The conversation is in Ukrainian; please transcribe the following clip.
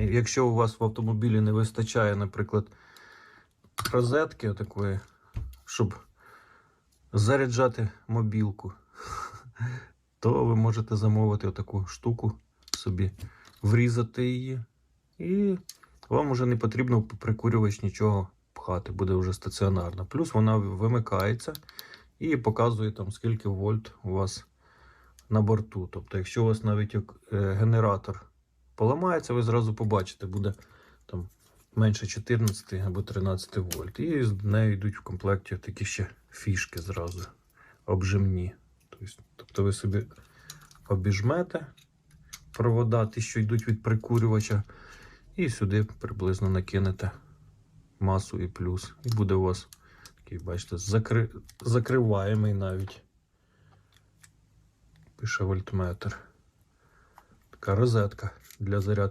Якщо у вас в автомобілі не вистачає, наприклад, розетки такої, щоб заряджати мобілку, то ви можете замовити таку штуку собі, врізати її, і вам вже не потрібно прикурювач нічого пхати, буде вже стаціонарно. Плюс вона вимикається і показує там скільки вольт у вас на борту. Тобто, якщо у вас навіть е, генератор поламається, ви зразу побачите, буде там менше 14 або 13 вольт. І з нею йдуть в комплекті такі ще фішки зразу обжимні. Тобто, тобто ви собі обіжмете провода, ті, що йдуть від прикурювача, і сюди приблизно накинете масу і плюс. І буде у вас такий, бачите, закри... закриваємий навіть. Пише вольтметр. Така розетка для зарядки.